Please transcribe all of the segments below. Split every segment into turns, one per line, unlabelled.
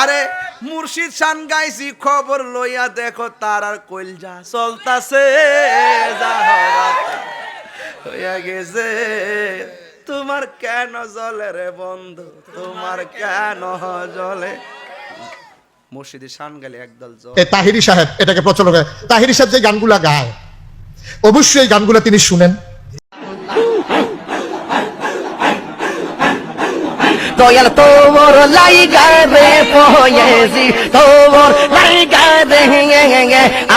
আরে মুর্শিদ শান গাইছি, খবর লইয়া দেখো তার আর চলতাছে। যা তা হইয়া গেছে। তোমার কেন জলে রে বন্ধু? তোমার কেন জলে? মুর্শিদি শান গালে একদল
এ তাহিরি সাহেব, এটাকে প্রচলন করে তাহিরি সাহেব যে গানগুলা গায়, অবশ্যই গানগুলা তিনি শুনেন।
দয়াল তোর লাইগা রে পয়েছি তোর লাইগা রে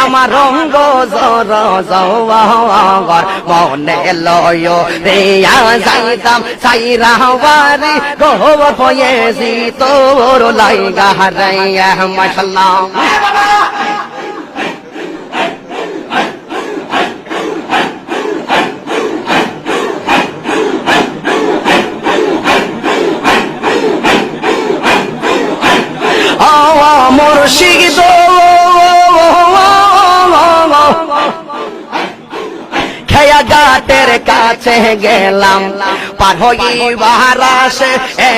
আমার রঙ্গ জর জওয়ার মনে লয় রে যাইতাম সাইরা বাড়ি গোবর পয়েছি তোর লাইগা রে মাশাল্লাহ। খেয়া গাটের কাছে গেলাম পার হইবার আসে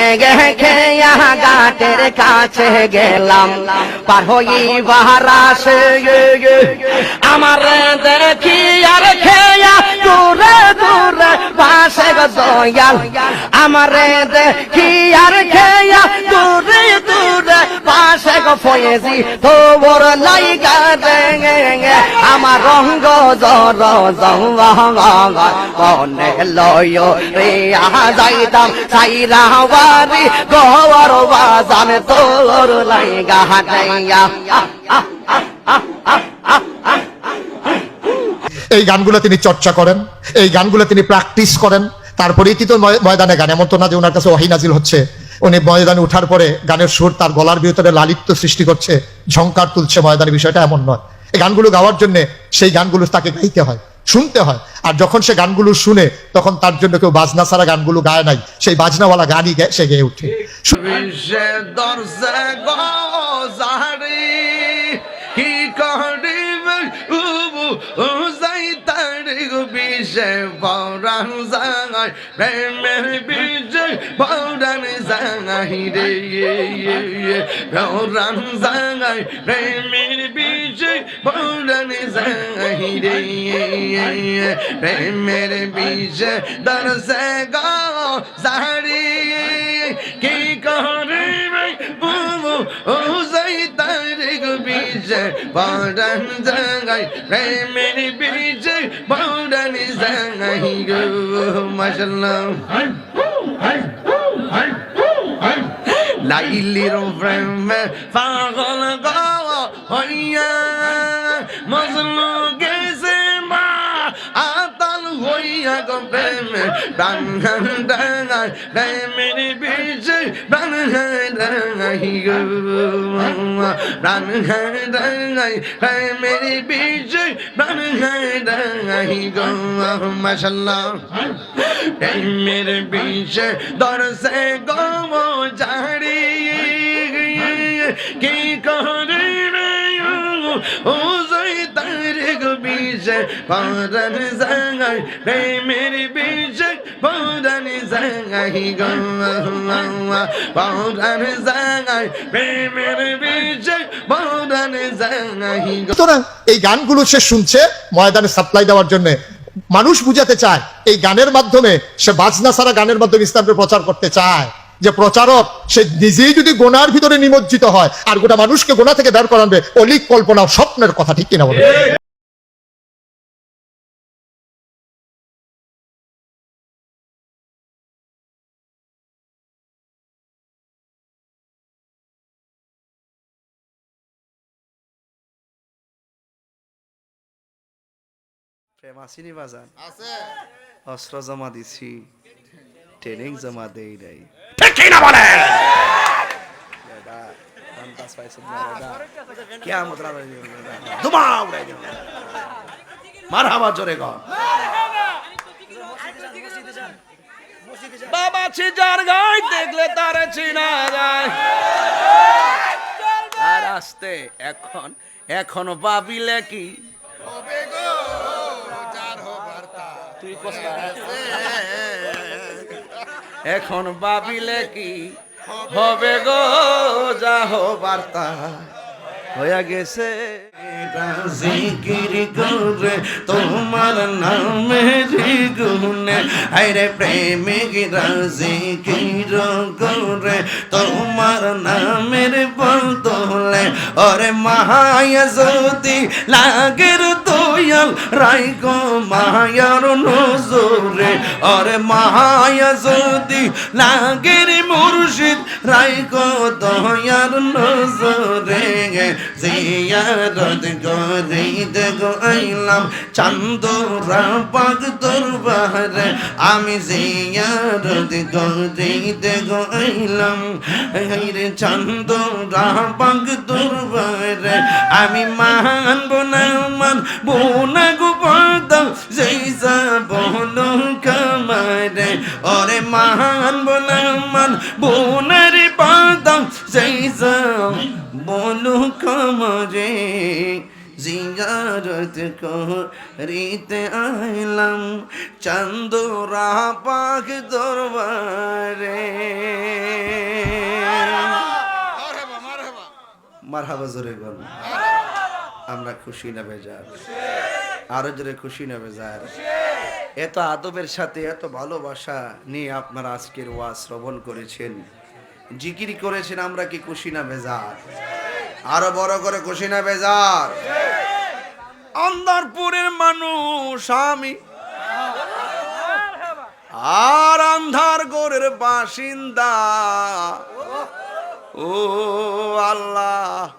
এগে খেয়া গাটের কাছে গেলাম পার হইবার আসে আমার দেখি আর খেয়া দূরে দূরে গো দয়াল। আমার দেখি আর খেয়া দূরে দূরে পাশে গো ফয়েজি। তোর লাইগা দেঙ্গে আমার রঙ্গ জর লয় রে তোর লাইগা হাটাইয়া
এই গানগুলো তিনি চর্চা করেন, এই গানগুলো তিনি প্র্যাকটিস করেন। তারপরেই কি তো ময়দানে গান। এমন তো না যে ওনার কাছে ওয়াহি নাজিল হচ্ছে। উনি ময়দানে উঠার পরে গানের সুর তার গলার ভিতরে লালিত্য সৃষ্টি করছে ঝঙ্কার তুলছে ময়দানের বিষয়টা এমন নয়। এই গানগুলো গাওয়ার জন্য সেই গানগুলো তাকে গাইতে হয়, শুনতে হয়। আর যখন সে গানগুলো শুনে তখন তার জন্য কেউ বাজনা ছাড়া গানগুলো গায় নাই। সেই বাজনাওয়ালা গানই সে গেয়ে উঠে।
বিশ্বে বরান জাগাই প্রেমের বিশ্বে বরান জাগাই রে বরান জাগাই প্রেমের বিশ্বে বরান জাগাই রে প্রেমের বিশ্বে দর্শে গজারি কি করিবে বুবু? ও গো বিজে বড়ান জাগাই প্রেমের বিজে গো মাশাল্লাহ লাইলির প্রেমে পাগল গো হইয়া মজনু গো প্রেমে ডাঙ্গান ডাঙ্গাই প্রেমের বিজে ডাঙ্গাই ডাঙ্গাই গো ডাঙ্গাই ডাঙ্গাই প্রেমের বিজে ডাঙ্গাই ডাঙ্গাই গো মাশাল্লাহ পরান জাগাই প্রেমের বিজে পরান জাগাই গো পরান জাগাই প্রেমের বিজে পরান জাগাই
সুতরাং এই গানগুলো সে শুনছে ময়দানে সাপ্লাই দেওয়ার জন্য। মানুষ বুঝাতে চায়, এই গানের মাধ্যমে সে বাজনা সারা গানের মাধ্যমে ইসলামের প্রচার করতে চায়। যে প্রচারক, সে নিজেই যদি গোনার ভিতরে নিমজ্জিত হয়, আর গোটা মানুষকে গোনা থেকে বের করাবে, অলিক কল্পনা স্বপ্নের কথা, ঠিক কিনা বলে?
প্রেম আসিনি বাজান। অস্ত্র জমা দিছি। ট্রেনিং জমা দেই নাই। ঠিক কি না বলে মারহাবা জোরে গো। বাবা ছিজার গায় দেখলে তারে চিনা যায়। আর আসতে এখন এখন ভাবিলে কি? তুই এখন ভাবিলে কি হবে গো? যা হবার তা হয়ে গেছে। জিকির করে তোমার নামে গুনে আরে প্রেমিক জিকির করে তোমার নামের বল তোলে ওরে যদি লাগের দয়াল রাই গো, মায়ার নজরে। ওরে মায়া যদি লাগের মুর্শিদ রাই গো, দয়ার নজরে। জিয়ারত করে দেখো আইলাম চান্দরা পাক দরবারে। আমি জিয়ারত করে দেখো আইলাম রে চান্দরা পাক দরবারে। আমি মানব না, মানব না গো পদম যেই বলো কামারে। ওরে মানব না মানব না রে পদম যেই বলো কামারে। জিয়ারত করিতে আইলাম চন্দরা পাক দরবারে। মারহাবা জোরে বল। আমরা খুশি না বেজার। আরও জোরে খুশি না বেজার। এত আদবের সাথে, এত ভালোবাসা নিয়ে আপনারা আজকের ওয়া শ্রবণ করেছেন। জিকির করেছেন, আমরা কি খুশি না বেজার? আরও বড় করে খুশি না বেজার। অন্ধারপুরের মানুষ আমি। আর আন্ধার গোরের বাসিন্দা। ও আল্লাহ।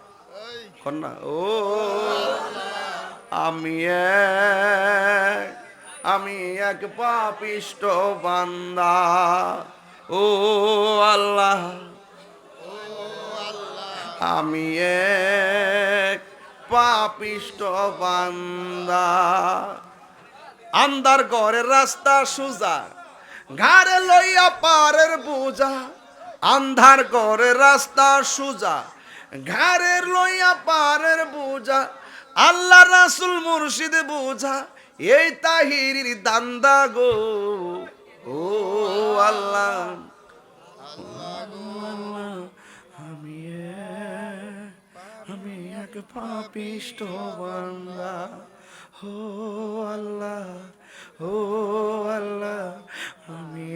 কন্যা ও, আমি আমি এক পাপিষ্ট বান্দা। ও আল্লাহ, আমি এক পাপিষ্ট বান্দা। আন্দার ঘরের রাস্তা সুজা, ঘাড়ে লইয়া পারের বোঝা। আন্ধার ঘরের রাস্তা সুজা ঘাড়ের লইয়া পারের বোঝা, আল্লাহ রাসুল মুর্শিদ বোঝা, এই তাহিরির দান্দা গো। ও আল্লাহ, আমি আমি এক পাপিষ্ট বান্দা। ও আল্লাহ ও আল্লাহ, আমি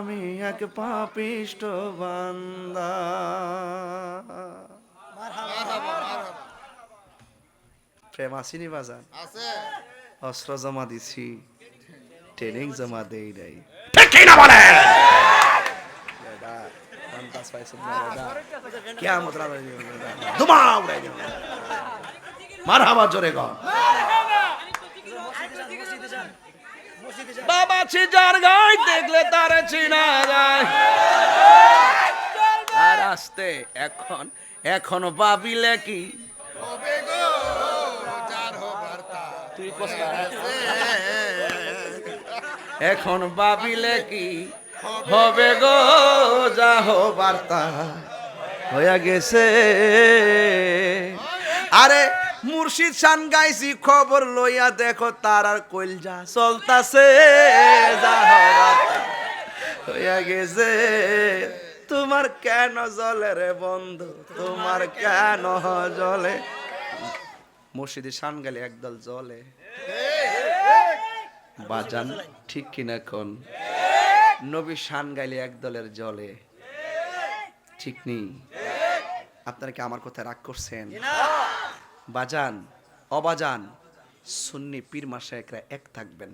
আমি এক পাপিষ্ট বান্দা। প্রেম আসিনি বাজান? অস্ত্র জমা দিছি ট্রেনিং জমা দেই নাই। ঠিক না বলে? রাত হয়ে যাবে, বেটা। বাবা ছিজার গাই দেখলে তার চিনা যায়। আর আসতে এখন এখন ভাবিলে কি? এখন ভাবিলে কি? হবে গো যা হবার তা। হয়ে গেছে। আরে মুর্শিদ শান গাইছি, খবর লইয়া দেখো তার আর চলতাছে। যা তা হইয়া গেছে। তোমার কেন জলে রে বন্ধু? তোমার কেন জলে? মুর্শিদি শান গেলে একদল জলে। বাজান ঠিক কিনা কোন? নবী শান গাইলে একদলের জলে। ঠিক নেই। আপনারা কি আমার কথা রাগ করছেন? বাজান অবাজান সুন্নি পীর মাসায়করা এক থাকবেন।